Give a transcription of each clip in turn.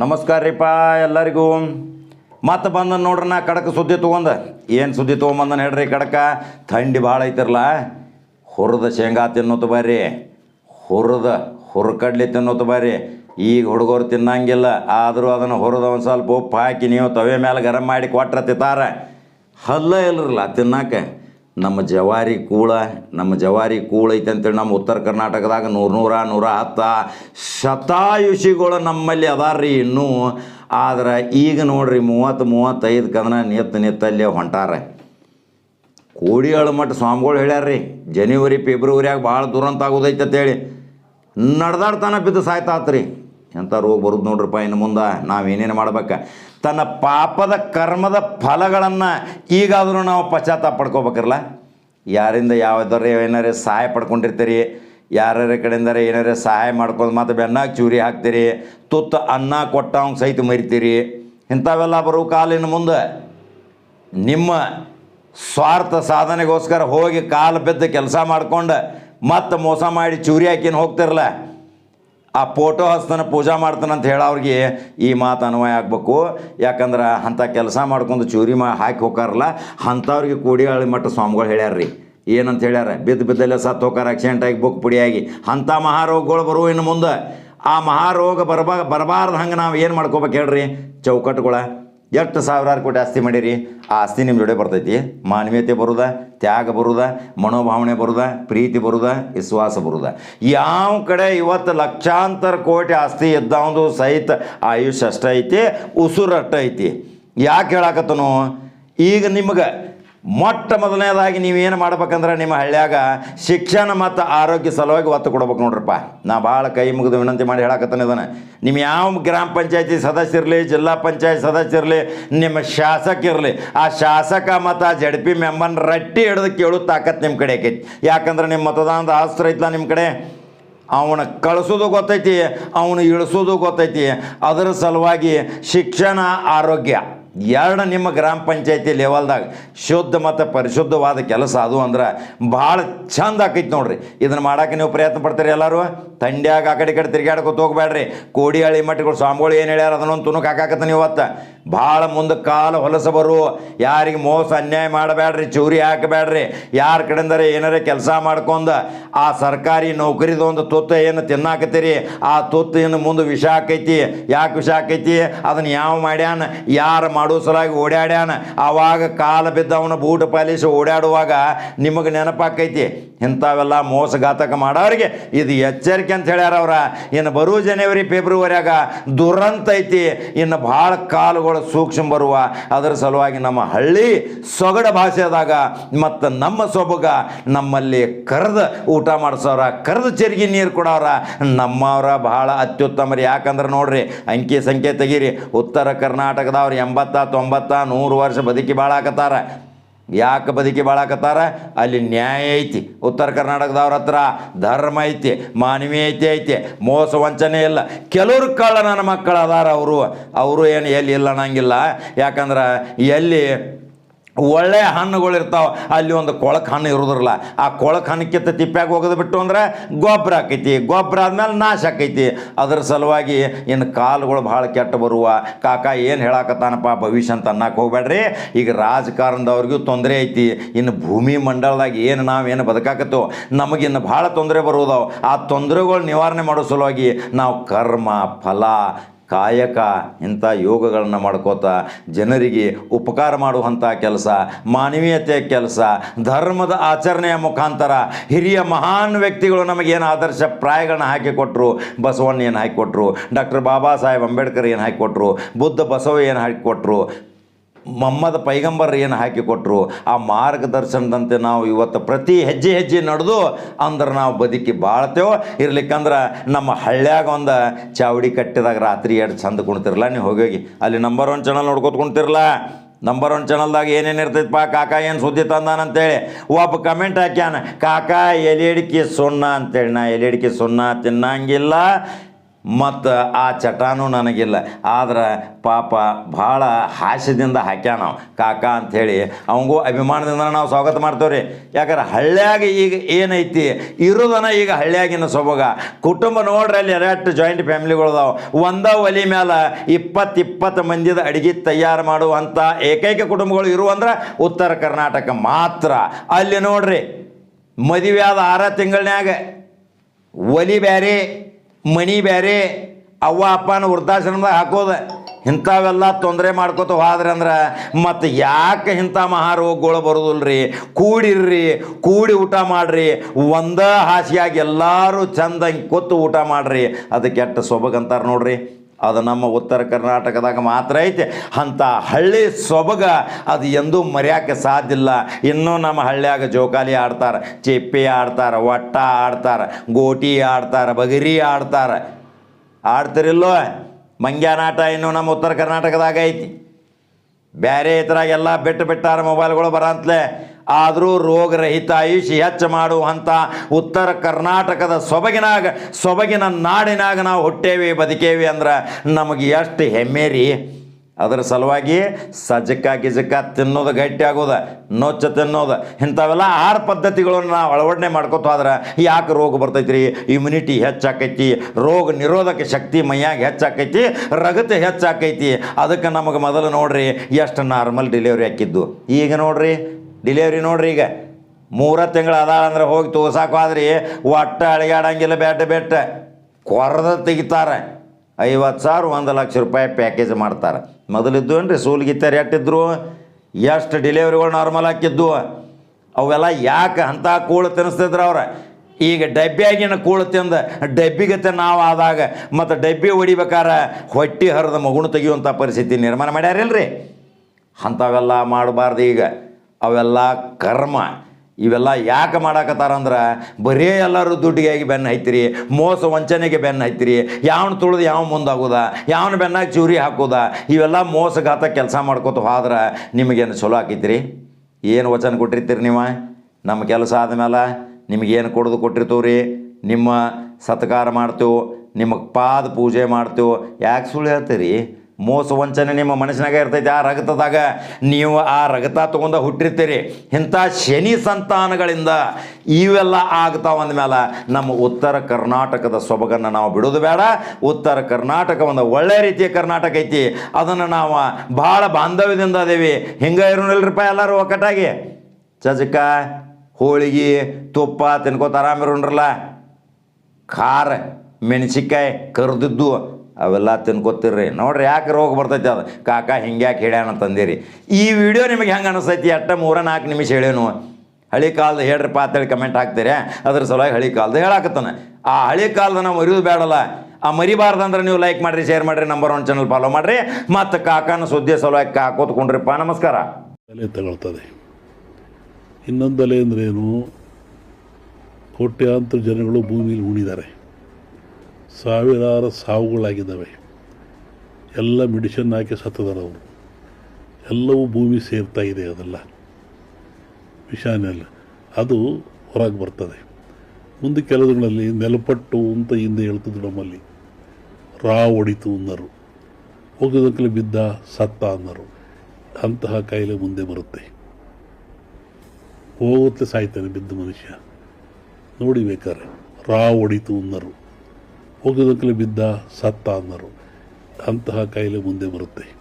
ನಮಸ್ಕಾರ ರೀಪಾ, ಎಲ್ಲರಿಗೂ. ಮತ್ತೆ ಬಂದ ನೋಡ್ರಿ ನಾ ಕಡಕ ಸುದ್ದಿ ತೊಗೊಂಡ. ಏನು ಸುದ್ದಿ ತೊಗೊಂಬಂದನ ಹೇಳ್ರಿ ಕಡಕ? ಥಂಡಿ ಭಾಳ ಐತಿರಲ್ಲ ಹುರಿದ ಶೇಂಗಾ ತಿನ್ನೋದು ಬರ್ರಿ ಹುರಿದ ಹುರ್ಕಡ್ಲಿ ತಿನ್ನೋದು ಬರ್ರಿ ಈಗ ಹುಡುಗರು ತಿನ್ನಂಗಿಲ್ಲ. ಆದರೂ ಅದನ್ನು ಹುರಿದ ಒಂದು ಸ್ವಲ್ಪ ಉಪ್ಪು ಹಾಕಿ ನೀವು ತವೆ ಮೇಲೆ ಗರಂ ಮಾಡಿ ಕೊಟ್ರೆ ತಿಂತಾರ. ಹಲ್ಲ ಇಲ್ಲರಲ್ಲ ತಿನ್ನಾಕ ನಮ್ಮ ಜವಾರಿ ಕೂಳ, ನಮ್ಮ ಜವಾರಿ ಕೂಳ ಐತೆ ಅಂತೇಳಿ ನಮ್ಮ ಉತ್ತರ ಕರ್ನಾಟಕದಾಗ ನೂರು ನೂರ ನೂರ ಹತ್ತ ಶತಾಯುಷಿಗಳು ನಮ್ಮಲ್ಲಿ ಅದಾರ್ರಿ ಇನ್ನೂ. ಆದ್ರೆ ಈಗ ನೋಡ್ರಿ ಮೂವತ್ತು ಮೂವತ್ತೈದು ಕದನ ನಿತ್ತು ನಿತ್ತಲ್ಲಿ ಹೊಂಟಾರ. ಕೋಡಿಯಾಳ ಮಠ ಸ್ವಾಮಿಗಳು ಹೇಳ್ಯಾರ್ರಿ ಜನವರಿ ಫೆಬ್ರವರಿಯಾಗ ಭಾಳ ದುರಂತ ಆಗೋದೈತೆ ಅಂತೇಳಿ. ನಡೆದಾಡ್ತಾನೆ ಬಿದ್ದು ಸಾಯ್ತಾತ್ರಿ. ಎಂಥ ರೋಗ ಬರುದು ನೋಡ್ರಪ್ಪ ಇನ್ನು ಮುಂದೆ, ನಾವೇನೇನು ಮಾಡ್ಬೇಕು? ತನ್ನ ಪಾಪದ ಕರ್ಮದ ಫಲಗಳನ್ನು ಈಗಾದರೂ ನಾವು ಪಶ್ಚಾತ್ತಾಪ ಪಡ್ಕೋಬೇಕಿರಲ್ಲ ಯಾರಿಂದ ಯಾವ್ದಾರ ಏನಾರೇ ಸಹಾಯ ಪಡ್ಕೊಂಡಿರ್ತೀರಿ? ಯಾರ್ಯಾರ ಕಡೆಯಿಂದಾರೆ ಏನಾರೇ ಸಹಾಯ ಮಾಡ್ಕೊಂಡು ಮತ್ತು ಬೆನ್ನಾಗಿ ಚೂರಿ ಹಾಕ್ತೀರಿ? ತುತ್ತು ಅನ್ನ ಕೊಟ್ಟವಂಗೆ ಸಹಿತ ಮರಿತೀರಿ? ಇಂಥವೆಲ್ಲ ಬರೋ ಕಾಲಿನ ಮುಂದೆ. ನಿಮ್ಮ ಸ್ವಾರ್ಥ ಸಾಧನೆಗೋಸ್ಕರ ಹೋಗಿ ಕಾಲು ಬಿದ್ದು ಕೆಲಸ ಮಾಡ್ಕೊಂಡು ಮತ್ತೆ ಮೋಸ ಮಾಡಿ ಚೂರಿ ಹಾಕಿನ ಹೋಗ್ತಿರಲ್ಲ ಆ ಫೋಟೋ ಹಸ್ತನ ಪೂಜಾ ಮಾಡ್ತಾನೆ ಅಂತ ಅವ್ರಿಗೆ ಈ ಮಾತು ಅನ್ವಯ ಆಗಬೇಕು. ಯಾಕಂದ್ರೆ ಅಂಥ ಕೆಲಸ ಮಾಡ್ಕೊಂಡು ಚೂರಿ ಮಾ, ಹಾಕಿ ಹೋಗಾರಲ್ಲ ಅಂಥವ್ರಿಗೆ ಕೂಡಿ ಹಳ್ಳಿ ಮಟ್ಟ ಸ್ವಾಮಿಗಳು ಹೇಳ್ಯಾರ್ರಿ. ಏನಂತ ಹೇಳ್ಯಾರ? ಬಿದ್ದು ಬಿದ್ದಲ್ಲೇ ಸತ್ತು ಹೋಗಾರ ಆಕ್ಸಿಡೆಂಟ್ ಆಗಿ ಬುಕ್ ಪುಡಿಯಾಗಿ. ಅಂಥ ಮಹಾರೋಗಗಳು ಬರುವ ಇನ್ನು ಮುಂದೆ. ಆ ಮಹಾರೋಗ ಬರಬಾ, ಬರಬಾರ್ದು ಹಂಗೆ ನಾವು ಏನು ಮಾಡ್ಕೋಬೇಕು ಹೇಳ್ರಿ? ಚೌಕಟ್ಟುಗಳ. ಎಷ್ಟು ಸಾವಿರಾರು ಕೋಟಿ ಆಸ್ತಿ ಮಾಡೀರಿ. ಆ ಆಸ್ತಿ ನಿಮ್ಮ ಜೋಡಿ ಬರ್ತೈತಿ. ಮಾನವೀಯತೆ ಬರುದ, ತ್ಯಾಗ ಬರುದ, ಮನೋಭಾವನೆ ಬರುದ, ಪ್ರೀತಿ ಬರುದ, ವಿಶ್ವಾಸ ಬರುದ. ಯಾವ ಕಡೆ ಇವತ್ತು ಲಕ್ಷಾಂತರ ಕೋಟಿ ಆಸ್ತಿ ಇದ್ದವಂದು ಸಹಿತ ಆಯುಷ್ ಅಷ್ಟೈತಿ ಉಸುರು ಅಷ್ಟ ಐತಿ ಯಾಕೆ ಹೇಳಾಕತ್ತನು? ಈಗ ನಿಮ್ಗೆ ಮೊಟ್ಟ ಮೊದಲನೇದಾಗಿ ನೀವೇನು ಮಾಡ್ಬೇಕಂದ್ರೆ ನಿಮ್ಮ ಹಳ್ಳಿಯಾಗ ಶಿಕ್ಷಣ ಮತ್ತು ಆರೋಗ್ಯ ಸಲುವಾಗಿ ಒತ್ತು ಕೊಡ್ಬೇಕು ನೋಡ್ರಪ್ಪ. ನಾ ಭಾಳ ಕೈ ಮುಗಿದು ವಿನಂತಿ ಮಾಡಿ ಹೇಳಕತ್ತಾನೆ ಇದನ್ನು. ನಿಮ್ಮ ಯಾವ ಗ್ರಾಮ ಪಂಚಾಯತಿ ಇರಲಿ, ಜಿಲ್ಲಾ ಪಂಚಾಯತ್ ಇರಲಿ, ನಿಮ್ಮ ಶಾಸಕ ಇರಲಿ, ಆ ಶಾಸಕ ಮತ್ತು ಆ ಜಡ್ ಪಿ ಮೆಂಬರ್ನ ರಟ್ಟಿ ಹಿಡಿದು ಕೇಳೋ ತಾಕತ್ತು ನಿಮ್ಮ ಕಡೆ ಆಕೈತಿ. ಯಾಕಂದ್ರೆ ನಿಮ್ಮ ಮತದಾನದ ಆಸ್ತ್ರ ಐತ್ಲ ನಿಮ್ಮ ಕಡೆ? ಅವನ ಕಳಿಸೋದು ಗೊತ್ತೈತಿ, ಅವನು ಇಳಿಸೋದು ಗೊತ್ತೈತಿ. ಅದರ ಸಲುವಾಗಿ ಶಿಕ್ಷಣ, ಆರೋಗ್ಯ. ಎರಡು ನಿಮ್ಮ ಗ್ರಾಮ ಪಂಚಾಯತಿ ಲೆವೆಲ್ದಾಗ ಶುದ್ಧ ಮತ್ತು ಪರಿಶುದ್ಧವಾದ ಕೆಲಸ ಅದು ಅಂದ್ರೆ ಭಾಳ ಚಂದ ಆಕೈತಿ ನೋಡ್ರಿ. ಇದನ್ನು ಮಾಡೋಕೆ ನೀವು ಪ್ರಯತ್ನ ಪಡ್ತೀರಿ ಎಲ್ಲರೂ? ತಂಡ್ಯಾಗ ಆ ಕಡೆ ಕಡೆ ತಿರ್ಗಾಡ್ಕೊತ ಹೋಗ್ಬೇಡ್ರಿ. ಕೋಡಿ ಹಳ್ಳಿ ಮಟ್ಟಗಳು ಸ್ವಾಮಿಗಳು ಏನು ಹೇಳ್ಯಾರ ಅದನ್ನೊಂದು ತುಣುಕು ಹಾಕಾಕತ್ತ ನೀವು ಇವತ್ತು. ಭಾಳ ಮುಂದೆ ಕಾಲ ಹೊಲಸ ಬರು ಯಾರಿಗೆ ಮೋಸ ಅನ್ಯಾಯ ಮಾಡಬೇಡ್ರಿ, ಚೂರಿ ಹಾಕಬೇಡ್ರಿ, ಯಾರ ಕಡೆಂದರೆ ಏನಾರ ಕೆಲಸ ಮಾಡ್ಕೊಂಡು, ಆ ಸರ್ಕಾರಿ ನೌಕರಿದು ಒಂದು ತುತ್ತು ಏನು ತಿನ್ನಾಕತ್ತೀರಿ? ಆ ತುತ್ತು ಏನು ಮುಂದೆ ವಿಷ ಹಾಕೈತಿ ಯಾಕೆ ವಿಷ ಹಾಕೈತಿ ಅದನ್ನು ಯಾವ ಮಾಡ್ಯಾನ? ಯಾರು ಮಾಡೋ ಸಲಾಗಿ ಓಡಾಡ್ಯಾನ ಆವಾಗ ಕಾಲ ಬಿದ್ದವನ ಬೂಟ್ ಪಾಲಿಸಿ ಓಡಾಡುವಾಗ ನಿಮಗೆ ನೆನಪಾಕೈತಿ. ಇಂಥವೆಲ್ಲ ಮೋಸಘಾತಕ ಮಾಡೋರಿಗೆ ಇದು ಎಚ್ಚರಿಕೆ ಅಂತ ಹೇಳ್ಯಾರ ಅವ್ರ. ಇನ್ನು ಬರೋ ಜನವರಿ, ಫೆಬ್ರವರಿಯಾಗ ದುರಂತ ಐತಿ. ಇನ್ನು ಭಾಳ ಕಾಲುಗಳು ಸೂಕ್ಷ್ಮ ಬರುವ ಅದರ ಸಲುವಾಗಿ ನಮ್ಮ ಹಳ್ಳಿ ಸೊಗಡ ಭಾಷೆದಾಗ ಮತ್ತು ನಮ್ಮ ಸೊಬಗ ನಮ್ಮಲ್ಲಿ ಕರೆದ ಊಟ ಮಾಡಿಸೋರ, ಕರೆದ ಚೆರಿಗೆ ನೀರು ಕೊಡೋರ ನಮ್ಮವ್ರ ಭಾಳ ಅತ್ಯುತ್ತಮರು. ಯಾಕಂದ್ರೆ ನೋಡ್ರಿ, ಅಂಕಿ ಸಂಖ್ಯೆ ತೆಗೀರಿ, ಉತ್ತರ ಕರ್ನಾಟಕದವ್ರು ಎಂಬತ್ತ, ತೊಂಬತ್ತ, ನೂರು ವರ್ಷ ಬದುಕಿ ಬಾಳಾಕತ್ತಾರ. ಯಾಕೆ ಬದುಕಿ ಬಾಳಾಕತ್ತಾರ? ಅಲ್ಲಿ ನ್ಯಾಯ ಐತಿ. ಉತ್ತರ ಕರ್ನಾಟಕದವ್ರ ಹತ್ರ ಧರ್ಮ ಐತಿ ಮಾನವೀಯತೆ ಐತಿ ಮೋಸ ವಂಚನೆ ಇಲ್ಲ. ಕೆಲವ್ರು ಕಳ್ಳ ನನ್ನ ಮಕ್ಕಳು ಅದಾರ ಅವರು. ಅವರು ಏನು ಎಲ್ಲಿ ಇಲ್ಲ ಅನ್ನಂಗಿಲ್ಲ. ಯಾಕಂದ್ರೆ ಎಲ್ಲಿ ಒಳ್ಳೆ ಹಣ್ಣುಗಳು ಇರ್ತಾವ. ಅಲ್ಲಿ ಒಂದು ಕೊಳಕ ಹಣ್ಣು ಇರೋದಿರಲ್ಲ, ಆ ಕೊಳಕ್ ಹಣ್ಣಕ್ಕಿಂತ ತಿಪ್ಪ್ಯಾಗ ಹೋಗೋದು ಬಿಟ್ಟು ಅಂದ್ರೆ ಗೊಬ್ಬರ ಆಕೈತಿ. ಗೊಬ್ಬರ ಆದ್ಮೇಲೆ ನಾಶ ಆಕೈತಿ. ಅದ್ರ ಸಲುವಾಗಿ ಇನ್ನು ಕಾಲುಗಳು ಭಾಳ ಕೆಟ್ಟ ಬರುವ. ಕಾಕ ಏನು ಹೇಳಾಕತ್ತಾನಪ್ಪ ಭವಿಷ್ಯ ಅಂತ ಅನ್ನಕ್ಕೆ ಹೋಗ್ಬೇಡ್ರಿ. ಈಗ ರಾಜಕಾರಣದವ್ರಿಗೂ ತೊಂದರೆ ಐತಿ. ಇನ್ನು ಭೂಮಿ ಮಂಡಲದಾಗ ಏನು ನಾವೇನು ಬದುಕಾಕತ್ತೋ ನಮಗಿನ್ನು ಭಾಳ ತೊಂದರೆ ಬರುವುದಾವ. ಆ ತೊಂದರೆಗಳು ನಿವಾರಣೆ ಮಾಡೋ ಸಲುವಾಗಿ ನಾವು ಕರ್ಮ, ಫಲ ಕಾಯಕ ಇಂಥ ಯೋಗಗಳನ್ನು ಮಾಡ್ಕೋತಾ ಜನರಿಗೆ ಉಪಕಾರ ಮಾಡುವಂಥ ಕೆಲಸ ಮಾನವೀಯತೆಯ ಕೆಲಸ, ಧರ್ಮದ ಆಚರಣೆಯ ಮುಖಾಂತರ ಹಿರಿಯ ಮಹಾನ್ ವ್ಯಕ್ತಿಗಳು ನಮಗೇನು ಆದರ್ಶ ಪ್ರಾಯಗಳನ್ನ ಹಾಕಿಕೊಟ್ರು ಬಸವಣ್ಣ ಏನು ಹಾಕಿಕೊಟ್ರು, ಡಾಕ್ಟರ್ ಬಾಬಾ ಸಾಹೇಬ್ ಅಂಬೇಡ್ಕರ್ ಏನು ಹಾಕಿಕೊಟ್ರು, ಬುದ್ಧ ಬಸವ ಏನು ಹಾಕಿಕೊಟ್ರು ಮೊಹಮ್ಮದ್ ಪೈಗಂಬರ್ ಏನು ಹಾಕಿಕೊಟ್ರು ಆ ಮಾರ್ಗದರ್ಶನದಂತೆ ನಾವು ಇವತ್ತು ಪ್ರತಿ ಹೆಜ್ಜೆ ಹೆಜ್ಜೆ ನಡೆದು ಅಂದ್ರೆ ನಾವು ಬದುಕಿ ಬಾಳ್ತೇವೆ. ಇರ್ಲಿಕ್ಕಂದ್ರೆ ನಮ್ಮ ಹಳ್ಳ್ಯಾಗ ಒಂದು ಚಾವಡಿ ಕಟ್ಟಿದಾಗ ರಾತ್ರಿ ಎರಡು ಚಂದ ಕುಣ್ತಿರಲ್ಲ ನೀವು ಹೋಗಿ ಅಲ್ಲಿ ನಂಬರ್ ಒನ್ ಚಾನಲ್ ನೋಡ್ಕೊತ ಕುಣ್ತಿರಲ್ಲ ನಂಬರ್ ಒನ್ ಚಾನಲ್ದಾಗ ಏನೇನು ಪಾ ಕಾಕ ಏನು ಸುದ್ದಿ ತಂದಾನಂತೇಳಿ ಒಬ್ಬ ಕಮೆಂಟ್ ಹಾಕ್ಯಾನ, ಕಾಕ ಎಲೆ ಅಡಿಕೆ ಸುಣ್ಣ ಅಂತೇಳಿ. ನಾ ಎಲೆ ಅಡಿಕೆ ಸುಣ್ಣ ತಿನ್ನಂಗಿಲ್ಲ. ಮತ್ತು ಆ ಚಟಾನು ನನಗಿಲ್ಲ. ಆದ್ರೆ ಪಾಪ ಭಾಳ ಹಾಸ್ಯದಿಂದ ಹಾಕ್ಯಾನ ನಾವು ಕಾಕ ಅಂಥೇಳಿ, ಅವಂಗೂ ಅಭಿಮಾನದಿಂದ ನಾವು ಸ್ವಾಗತ ಮಾಡ್ತೇವೆ ರೀ ಯಾಕಂದ್ರೆ ಹಳ್ಳ್ಯಾಗ ಈಗ ಏನೈತಿ, ಇರೋದನ ಈಗ ಹಳ್ಳಿಯಾಗಿನ ಸೊಬಗ ಕುಟುಂಬ ನೋಡ್ರಿ ಅಲ್ಲಿ ಎರಡು ಜಾಯಿಂಟ್ ಫ್ಯಾಮಿಲಿಗಳದಾವ ಒಂದ ಒಲಿ ಮೇಲೆ ಇಪ್ಪತ್ತು ಇಪ್ಪತ್ತು ಮಂದಿದ ಅಡಿಗೆ ತಯಾರು ಮಾಡುವಂಥ ಏಕೈಕ ಕುಟುಂಬಗಳು ಇರುವಂದ್ರೆ ಉತ್ತರ ಕರ್ನಾಟಕ ಮಾತ್ರ. ಅಲ್ಲಿ ನೋಡ್ರಿ ಮದುವೆ ಆದ ಆರ ತಿಂಗಳನ್ಯಾಗ ಒಲಿ ಬ್ಯಾರೆ ಮಣಿ ಬ್ಯಾರೆ, ಅವ್ವ, ಅಪ್ಪನ ವೃದ್ಧಾಶ್ರಮದಾಗ ಹಾಕೋದು. ಇಂಥವೆಲ್ಲ ತೊಂದರೆ ಮಾಡ್ಕೋತ ಹೋದ್ರೆ ಅಂದ್ರೆ ಮತ್ತು ಯಾಕೆ ಇಂಥ ಮಹಾರೋಗಗಳು ಬರೋದಿಲ್ರಿ? ಕೂಡಿರ್ರಿ, ಕೂಡಿ ಊಟ ಮಾಡಿರಿ. ಒಂದೇ ಹಾಸಿಯಾಗಿ ಎಲ್ಲರೂ ಚಂದಂಗೆ ಕೊತ್ತು ಊಟ ಮಾಡಿರಿ. ಅದು ಕೆಟ್ಟ ಸೊಬಗಂತಾರೆ ನೋಡ್ರಿ. ಅದು ನಮ್ಮ ಉತ್ತರ ಕರ್ನಾಟಕದಾಗ ಮಾತ್ರ ಐತೆ. ಅಂಥ ಹಳ್ಳಿ ಸೊಬಗ ಅದು ಎಂದೂ ಮರ್ಯಾಕೆ ಸಾಧ್ಯ ಇಲ್ಲ. ಇನ್ನೂ ನಮ್ಮ ಹಳ್ಳಿಯಾಗ ಜೋಕಾಲಿ ಆಡ್ತಾರೆ, ಚಿಪ್ಪಿ ಆಡ್ತಾರೆ ಒಟ್ಟ ಆಡ್ತಾರೆ, ಗೋಟಿ ಆಡ್ತಾರೆ, ಬಗರಿ ಆಡ್ತಾರೆ. ಆಡ್ತಿರಿಲ್ಲೋ? ಮಂಗ್ಯಾನಾಟ ಇನ್ನೂ ನಮ್ಮ ಉತ್ತರ ಕರ್ನಾಟಕದಾಗ ಐತಿ. ಬೇರೆ ಇತರ ಎಲ್ಲ ಬಿಟ್ಟು ಬಿಟ್ಟಾರ ಮೊಬೈಲ್ಗಳು ಬರಂತಲೇ. ಆದರೂ ರೋಗರಹಿತ ಆಯುಷ್ ಹೆಚ್ಚು ಮಾಡುವಂಥ ಉತ್ತರ ಕರ್ನಾಟಕದ ಸೊಬಗಿನಾಗ, ಸೊಬಗಿನ ನಾಡಿನಾಗ ನಾವು ಹುಟ್ಟೇವಿ, ಬದುಕೇವಿ ಅಂದ್ರೆ ನಮಗೆ ಎಷ್ಟು ಹೆಮ್ಮೆ ರೀ. ಅದರ ಸಲುವಾಗಿ ಸಜ್ಜಕ ಗಿಜಕ ತಿನ್ನೋದು ಗಟ್ಟಿ ಆಗೋದು, ನೊಚ್ಚ ತಿನ್ನೋದು, ಇಂಥವೆಲ್ಲ ಆಹಾರ ಪದ್ಧತಿಗಳನ್ನು ನಾವು ಅಳವಡನೆ ಮಾಡ್ಕೊತ ಹೋದ್ರೆ ಯಾಕೆ ರೋಗ ಬರ್ತೈತಿ ರೀ ಇಮ್ಯುನಿಟಿ ಹೆಚ್ಚಾಕೈತಿ, ರೋಗ ನಿರೋಧಕ ಶಕ್ತಿ ಮೈಯಾಗ ಹೆಚ್ಚಾಕೈತಿ, ರಗತ ಹೆಚ್ಚಾಕೈತಿ. ಅದಕ್ಕೆ ನಮಗೆ ಮೊದಲು ನೋಡ್ರಿ, ಎಷ್ಟು ನಾರ್ಮಲ್ ಡೆಲಿವರಿ ಹಾಕಿದ್ದು. ಈಗ ನೋಡ್ರಿ ಡೆಲಿವರಿ ನೋಡ್ರಿ ಈಗ. ಮೂರ ತಿಂಗಳು ಅದಾಳಂದ್ರೆ ಹೋಗಿ ತೋರ್ಸಾಕ ಹೋದ್ರಿ, ಒಟ್ಟ ಅಳಿಗಾಡಂಗಿಲ್ಲ ಬೆಟ್ಟ ಬೆಟ್ಟ ಕೊರದ ತೆಗಿತಾರೆ. ಐವತ್ತು ಸಾವಿರ ಒಂದು ಲಕ್ಷ ರೂಪಾಯಿ ಪ್ಯಾಕೇಜ್ ಮಾಡ್ತಾರೆ. ಮೊದಲಿದ್ದು ಏನು ರೀ ಸೂಲ್ಗಿತ್ತ ಸೂಲ್ಗಿತ್ತಾರೆ ಇದ್ದರು ಎಷ್ಟು ಡಿಲಿವರಿಗಳು ನಾರ್ಮಲ್ ಹಾಕಿದ್ದು? ಅವೆಲ್ಲ ಯಾಕೆ ಅಂಥ ಕೂಳು ತಿನ್ನಿಸ್ತಿದ್ರು ಅವ್ರ. ಈಗ ಡಬ್ಬಿಯಾಗಿನ ಕೂಳು ತಿಂದು ಡಬ್ಬಿಗತೆ ನಾವು ಆದಾಗ ಮತ್ತು ಡಬ್ಬಿ ಹೊಡಿಬೇಕಾರೆ, ಹೊಟ್ಟಿ ಹರಿದ ಮಗುಣ ತೆಗಿಯುವಂಥ ಪರಿಸ್ಥಿತಿ ನಿರ್ಮಾಣ ಮಾಡ್ಯಾರಿಲ್ರಿ. ಅಂಥವೆಲ್ಲ ಮಾಡಬಾರ್ದು ಈಗ. ಅವೆಲ್ಲ ಕರ್ಮ. ಇವೆಲ್ಲ ಯಾಕೆ ಮಾಡಾಕತ್ತಾರಂದ್ರೆ ಬರೀ ಎಲ್ಲರೂ ದುಡ್ಡಿಗಾಗಿ ಬೆನ್ನು ಹೈತಿರಿ, ಮೋಸ ವಂಚನೆಗೆ ಬೆನ್ನು ಹೈತಿರಿ ಯಾವನ್ನ ತುಳಿದು ಯಾವ ಮುಂದಾಗೋದ, ಯಾವನ ಬೆನ್ನಾಗ ಚೂರಿ ಹಾಕೋದ, ಇವೆಲ್ಲ ಮೋಸಗಾತ ಕೆಲಸ ಮಾಡ್ಕೋತ ಹೋದ್ರೆ ನಿಮಗೇನು ಚಲೋ ಹಾಕಿದ್ರಿ ಏನು ವಚನ ಕೊಟ್ಟಿರ್ತೀರಿ ನೀವು? ನಮ್ಮ ಕೆಲಸ ಆದಮೇಲೆ ನಿಮಗೇನು ಕೊಡೋದು ಕೊಟ್ಟಿರ್ತೀವಿ ರೀ ನಿಮ್ಮ ಸತ್ಕಾರ ಮಾಡ್ತೇವೆ ನಿಮಗೆ ಪಾದ ಪೂಜೆ ಮಾಡ್ತೇವೆ, ಯಾಕೆ ಸುಳ್ಳು ಹೇಳ್ತೀರಿ? ಮೋಸ ವಂಚನೆ ನಿಮ್ಮ ಮನಸ್ಸಿನಾಗ ಇರ್ತೈತಿ, ಆ ರಗತದಾಗ ನೀವು ಆ ರಗತ ತೊಗೊಂಡ ಹುಟ್ಟಿರ್ತೀರಿ. ಇಂಥ ಶನಿ ಸಂತಾನಗಳಿಂದ ಇವೆಲ್ಲ ಆಗ್ತಾವ ಅಂದಮೇಲೆ ನಮ್ಮ ಉತ್ತರ ಕರ್ನಾಟಕದ ಸೊಬಗನ್ನು ನಾವು ಬಿಡೋದು ಬೇಡ. ಉತ್ತರ ಕರ್ನಾಟಕ ಒಂದು ಒಳ್ಳೆ ರೀತಿಯ ಕರ್ನಾಟಕ ಐತಿ. ಅದನ್ನು ನಾವು ಭಾಳ ಬಾಂಧವ್ಯದಿಂದ ಅದೇವಿ. ಹಿಂಗೆ ಇರೋನಿಲ್ರಿಪ್ಪ ಎಲ್ಲರೂ ಒಕ್ಕಟ್ಟಾಗಿ. ಚಜಕ, ಹೋಳಿಗೆ, ತುಪ್ಪ ತಿನ್ಕೋತ ಆರಾಮಿರೋಣ್ರಲ್ಲ ಖಾರ, ಮೆಣಸಿನ್ಕಾಯಿ ಕರ್ದಿದ್ದು ಅವೆಲ್ಲ ತಿನ್ಕೋತಿರ್ರಿ. ನೋಡ್ರಿ ಯಾಕೆ ರೋಗ ಬರ್ತೈತಿ ಅದು? ಕಾಕ ಹಿಂಗ್ಯಾಕೆ ಹೇಳ್ಯಾನ ತಂದಿರಿ ಈ ವಿಡಿಯೋ ನಿಮಗೆ ಹೆಂಗೆ ಅನಿಸ್ತೈತಿ ಅಟ್ಟ ಮೂರ ನಾಲ್ಕು ನಿಮಿಷ ಹೇಳೇನು. ಹಳಿ ಕಾಲದ ಹೇಳ್ರಪ್ಪ ಅಂತೇಳಿ ಕಮೆಂಟ್ ಹಾಕ್ತೀರಿ. ಅದ್ರ ಸಲುವಾಗಿ ಹಳಿ ಕಾಲದ ಹೇಳಾಕತ್ತಾನೆ. ಆ ಹಳಿ ಕಾಲದ ನಾವು ಮರಿಯೋದು ಬೇಡಲ್ಲ ಆ ಮರಿಬಾರ್ದಂದ್ರೆ ನೀವು ಲೈಕ್ ಮಾಡಿರಿ ಶೇರ್ ಮಾಡಿರಿ ನಂಬರ್ ಒನ್ ಚಾನಲ್ ಫಾಲೋ ಮಾಡಿರಿ. ಮತ್ತು ಕಾಕನ ಸುದ್ದಿ ಸಲುವಾಗಿ ಕಾಕೋತ್ಕೊಂಡ್ರಿಪ್ಪ, ನಮಸ್ಕಾರ. ತಗೊಳ್ತದೆ. ಇನ್ನೊಂದು ಅಲೆ ಅಂದ್ರೇನು? ಕೋಟ್ಯಾಂತರ ಜನಗಳು ಭೂಮಿಯಲ್ಲಿ ಉಣಿದ್ದಾರೆ ಸಾವಿರಾರು ಸಾವುಗಳಾಗಿದ್ದಾವೆ. ಎಲ್ಲ ಮೆಡಿಷನ್ ಹಾಕಿ ಸತ್ತದಾರ ಅವರು. ಎಲ್ಲವೂ ಭೂಮಿ ಸೇರ್ತಾ ಇದೆ ಅದೆಲ್ಲ. ವಿಷಾನೆಲ್ಲ ಅದು ಹೊರಗೆ ಬರ್ತದೆ. ಮುಂದೆ ಕೆಲವುಗಳಲ್ಲಿ ನೆಲಪಟ್ಟು ಅಂತ ಹಿಂದೆ ಹೇಳ್ತಿದ್ರು ನಮ್ಮಲ್ಲಿ. ರಾ ಹೊಡಿತು ಅನ್ನರು. ಹೋಗೋದಕ್ಕೆ ಬಿದ್ದ ಸತ್ತ ಅನ್ನರು. ಅಂತಹ ಕಾಯಿಲೆ ಮುಂದೆ ಬರುತ್ತೆ. ಹೋಗುತ್ತೆ ಸಾಯ್ತಾನೆ ಬಿದ್ದ ಮನುಷ್ಯ. ನೋಡಿ ಬೇಕಾರೆ, ರಾ ಹೊಡಿತು ಅನ್ನರು. ಹೋಗೋದಕ್ಕಲೆ ಬಿದ್ದ ಸತ್ತ ಅನ್ನೋರು ಅಂತಹ ಕಾಯಿಲೆ ಮುಂದೆ ಬರುತ್ತೆ.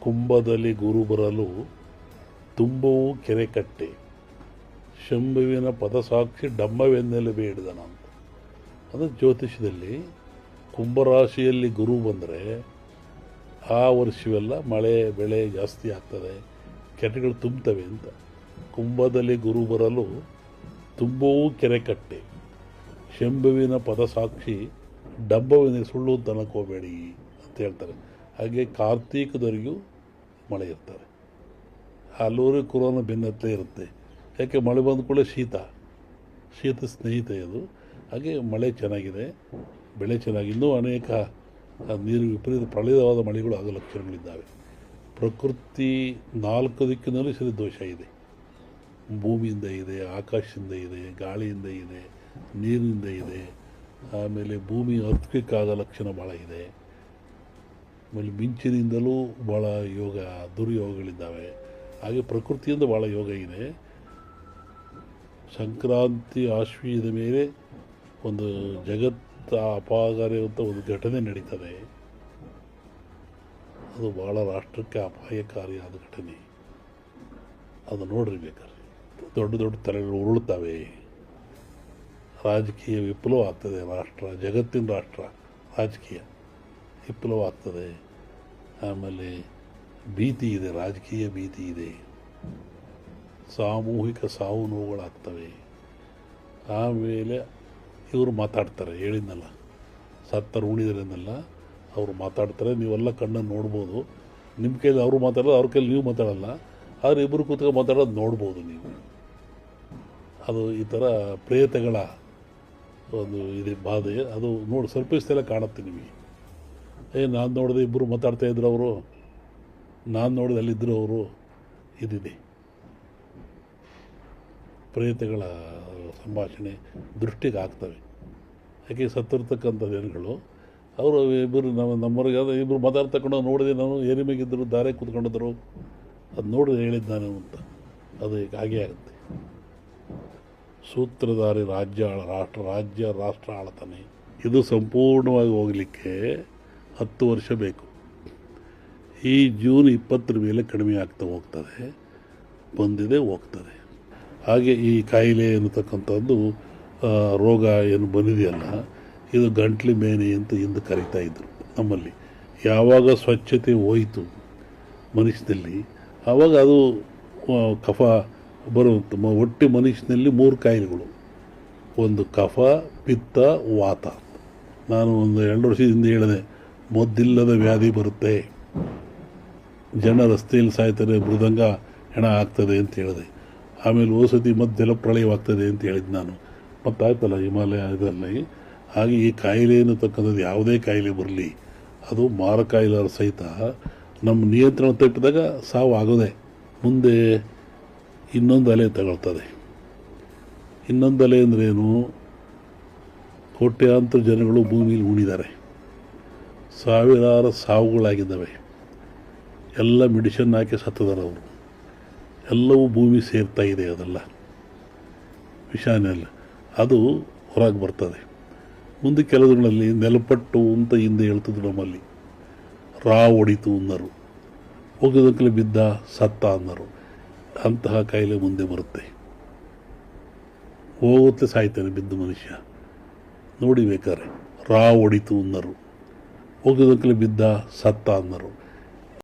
ಕುಂಭದಲ್ಲಿ ಗುರು ಬರಲು ತುಂಬವೂ ಕೆರೆ ಕಟ್ಟೆ. ಶಂಭುವಿನ ಪದ ಸಾಕ್ಷಿ ಡಂಬವೆನ್ನೆಲೆ ಬೇಡಿದ ನಾನು ಅದು ಜ್ಯೋತಿಷದಲ್ಲಿ ಕುಂಭರಾಶಿಯಲ್ಲಿ ಗುರು ಬಂದರೆ ಆ ವರ್ಷವೆಲ್ಲ ಮಳೆ, ಬೆಳೆ ಜಾಸ್ತಿ ಆಗ್ತದೆ, ಕೆರೆಗಳು ತುಂಬ್ತವೆ ಅಂತ. ಕುಂಭದಲ್ಲಿ ಗುರು ಬರಲು ತುಂಬವೂ ಕೆರೆ ಕಟ್ಟೆ. ಶಂಭುವಿನ ಪದಸಾಕ್ಷಿ ಡಬ್ಬವಿನ ಸುಳ್ಳು ಅಂತ ಅನ್ಕೋಬೇಡಿ ಅಂತ ಹೇಳ್ತಾರೆ. ಹಾಗೆ ಕಾರ್ತೀಕದವರೆಗೂ ಮಳೆ ಇರ್ತಾರೆ ಹಲವರು ಕೊರೋನಾ ಭಿನ್ನತೆ ಇರುತ್ತೆ. ಯಾಕೆ ಮಳೆ ಬಂದ ಕೂಡಲೇ ಶೀತ. ಶೀತ ಸ್ನೇಹಿತ ಇದು ಹಾಗೆ ಮಳೆ ಚೆನ್ನಾಗಿದೆ. ಬೆಳೆ ಚೆನ್ನಾಗಿ ಇನ್ನೂ ಅನೇಕ ನೀರು ವಿಪರೀತ ಪ್ರಳಯವಾದ ಮಳೆಗಳು ಆಗೋ ಲಕ್ಷಣಗಳಿದ್ದಾವೆ. ಪ್ರಕೃತಿ ನಾಲ್ಕು ದಿಕ್ಕಿನಲ್ಲಿ ಸರಿ ದೋಷ ಇದೆ. ಭೂಮಿಯಿಂದ ಇದೆ, ಆಕಾಶದಿಂದ ಇದೆ, ಗಾಳಿಯಿಂದ ಇದೆ, ನೀರಿನಿಂದ ಇದೆ. ಆಮೇಲೆ ಭೂಮಿ ಅರ್ಥಕ್ವಿಕ್ ಆಗೋ ಲಕ್ಷಣ ಭಾಳ ಇದೆ. ಆಮೇಲೆ ಮಿಂಚಿನಿಂದಲೂ ಭಾಳ ಯೋಗ, ದುರ್ಯೋಗಗಳಿದ್ದಾವೆ. ಹಾಗೆ ಪ್ರಕೃತಿಯಿಂದ ಭಾಳ ಯೋಗ ಇದೆ. ಸಂಕ್ರಾಂತಿ ಆಶ್ವೀಯದ ಮೇಲೆ ಒಂದು ಜಗತ್ತ ಅಂತ ಒಂದು ಘಟನೆ ನಡೀತದೆ. ಅದು ಭಾಳ ರಾಷ್ಟ್ರಕ್ಕೆ ಅಪಾಯಕಾರಿಯಾದ ಘಟನೆ. ಅದು ನೋಡ್ರಿ ಬೇಕಾದ್ರೆ. ದೊಡ್ಡ ದೊಡ್ಡ ತಲೆಗಳು ಉರುಳ್ತವೆ. ರಾಜಕೀಯ ವಿಪ್ಲವ ಆಗ್ತದೆ ರಾಷ್ಟ್ರ, ಜಗತ್ತಿನ ರಾಷ್ಟ್ರ ರಾಜಕೀಯ ವಿಪ್ಲವ ಆಗ್ತದೆ ಆಮೇಲೆ ಭೀತಿ ಇದೆ, ರಾಜಕೀಯ ಭೀತಿ ಇದೆ. ಸಾಮೂಹಿಕ ಸಾವು ನೋವುಗಳಾಗ್ತವೆ. ಆಮೇಲೆ ಇವರು ಮಾತಾಡ್ತಾರೆ, ಹೇಳಿದ್ನಲ್ಲ ಸತ್ತರು ಉಣಿದರೆಂದಲ್ಲ ಅವರು ಮಾತಾಡ್ತಾರೆ, ನೀವೆಲ್ಲ ಕಣ್ಣನ್ನು ನೋಡ್ಬೋದು. ನಿಮ್ಮ ಕೈಲಿ ಅವರು ಮಾತಾಡೋದು ಅವ್ರ ಕೈಲಿ ನೀವು ಮಾತಾಡೋಲ್ಲ, ಆದರೆ ಇಬ್ಬರು ಕೂತ್ಕೊಂಡು ಮಾತಾಡೋದು ನೋಡ್ಬೋದು ನೀವು. ಅದು ಈ ಥರ ಪ್ರೇತಗಳ ಒಂದು ಇದೆ ಬಾಧೆ. ಅದು ನೋಡಿ ಸರ್ಪಿಸ್ತೆಲ್ಲ ಕಾಣುತ್ತೆ ನಿಮಗೆ. ಏ, ನಾನು ನೋಡಿದೆ ಇಬ್ಬರು ಮಾತಾಡ್ತಾ ಇದ್ರು ಅವರು. ನಾನು ನೋಡಿದೆ ಅಲ್ಲಿದ್ದರು ಅವರು. ಇದಿದೆ. ಪ್ರೇತಗಳ ಸಂಭಾಷಣೆ ದೃಷ್ಟಿಗೆ ಆಗ್ತವೆ. ಯಾಕೆ ಸತ್ತಿರ್ತಕ್ಕಂಥ ಜನಗಳು ಅವರು ಇಬ್ಬರು ನಮ್ಮ ನಮ್ಮವ್ರಿಗೆ ಅದು ಇಬ್ಬರು ಮಾತಾಡ್ತಕ್ಕೊಂಡು ನೋಡಿದೆ ನಾನು ಏರಿಮೆಗಿದ್ದರು ದಾರೆ ಕೂತ್ಕೊಂಡಿದ್ರು. ಅದು ನೋಡಿದೆ ಹೇಳಿದ್ದು ನಾನು ಅಂತ. ಅದು ಹಾಗೆ ಆಗುತ್ತೆ. ಸೂತ್ರಧಾರಿ ರಾಜ್ಯ, ರಾಷ್ಟ್ರ ರಾಜ್ಯ ರಾಷ್ಟ್ರ ಆಳ್ತಾನೆ ಇದು ಸಂಪೂರ್ಣವಾಗಿ ಹೋಗಲಿಕ್ಕೆ ಹತ್ತು ವರ್ಷ ಬೇಕು. ಈ ಜೂನ್ ಇಪ್ಪತ್ತರ ಮೇಲೆ ಕಡಿಮೆ ಆಗ್ತಾ ಹೋಗ್ತದೆ, ಬಂದಿದೆ, ಹೋಗ್ತದೆ. ಹಾಗೆ ಈ ಕಾಯಿಲೆ ಎನ್ನುತಕ್ಕಂಥದ್ದು ರೋಗ ಏನು ಬಂದಿದೆಯಲ್ಲ, ಇದು ಗಂಟ್ಲು ಮೇನೆ ಅಂತ ಇಂದು ಕರಿತಾ ಇದ್ರು ನಮ್ಮಲ್ಲಿ. ಯಾವಾಗ ಸ್ವಚ್ಛತೆ ಹೋಯಿತು ಮನುಷ್ಯನಲ್ಲಿ ಆವಾಗ ಅದು ಕಫ ಬರುತ್ತೆ ಒಟ್ಟು ಮನುಷ್ಯನಲ್ಲಿ ಮೂರು ಕಾಯಿಲೆಗಳು. ಒಂದು ಕಫ, ಪಿತ್ತ, ವಾತ. ನಾನು ಒಂದು ಎರಡು ವರ್ಷದಿಂದ ಹೇಳಿದೆ ಮದ್ದಿಲ್ಲದ ವ್ಯಾಧಿ ಬರುತ್ತೆ. ಜನ ರಸ್ತೆಯಲ್ಲಿ ಸಾಯ್ತಾರೆ, ಮೃದಂಗ ಹೆಣ ಆಗ್ತದೆ ಅಂತ ಹೇಳಿದೆ. ಆಮೇಲೆ ಓಸತಿ ಮದ್ದೆಲ್ಲ ಪ್ರಳಯವಾಗ್ತದೆ ಅಂತ ಹೇಳಿದ್ದು ನಾನು. ಮತ್ತಾಯ್ತಲ್ಲ ಹಿಮಾಲಯ ಇದರಲ್ಲಿ. ಹಾಗೆ ಈ ಕಾಯಿಲೆ ಅನ್ನತಕ್ಕಂಥದ್ದು ಯಾವುದೇ ಕಾಯಿಲೆ ಬರಲಿ, ಅದು ಮಾರಕ ಇಲ್ಲರ ಸಹಿತ ನಮ್ಮ ನಿಯಂತ್ರಣ ತಪ್ಪಿದಾಗ ಸಾವು ಆಗೋದೆ. ಮುಂದೆ ಇನ್ನೊಂದು ಅಲೆ ತಗೊಳ್ತದೆ. ಇನ್ನೊಂದು ಅಲೆ ಅಂದ್ರೇನು ಕೋಟ್ಯಾಂತರ ಜನಗಳು ಭೂಮಿಯಲ್ಲಿ ಉಣಿದ್ದಾರೆ ಸಾವಿರಾರು ಸಾವುಗಳಾಗಿದ್ದಾವೆ. ಎಲ್ಲ ಮೆಡಿಷನ್ ಹಾಕಿ ಸತ್ತದಾರೆ ಅವರು. ಎಲ್ಲವೂ ಭೂಮಿ ಸೇರ್ತಾ ಇದೆ ಅದೆಲ್ಲ. ವಿಷಾನೆಲ್ಲ ಅದು ಹೊರಗೆ ಬರ್ತದೆ. ಮುಂದೆ ಕೆಲವುಗಳಲ್ಲಿ ನೆಲಪಟ್ಟು ಅಂತ ಹಿಂದೆ ಹೇಳ್ತಿದ್ರು ನಮ್ಮಲ್ಲಿ. ರಾ ಹೊಡಿತು ಅನ್ನರು. ಹೋಗದಕ್ಕಲೆ ಬಿದ್ದ ಸತ್ತ ಅನ್ನರು. ಅಂತಹ ಕಾಯಿಲೆ ಮುಂದೆ ಬರುತ್ತೆ. ಹೋಗುತ್ತೆ ಸಾಯ್ತಾನೆ ಬಿದ್ದು ಮನುಷ್ಯ. ನೋಡಿ ಬೇಕಾರೆ, ರಾ ಹೊಡಿತು ಅನ್ನರು. ಹೋಗೋದಕ್ಕಲೇ ಬಿದ್ದ ಸತ್ತ ಅನ್ನರು.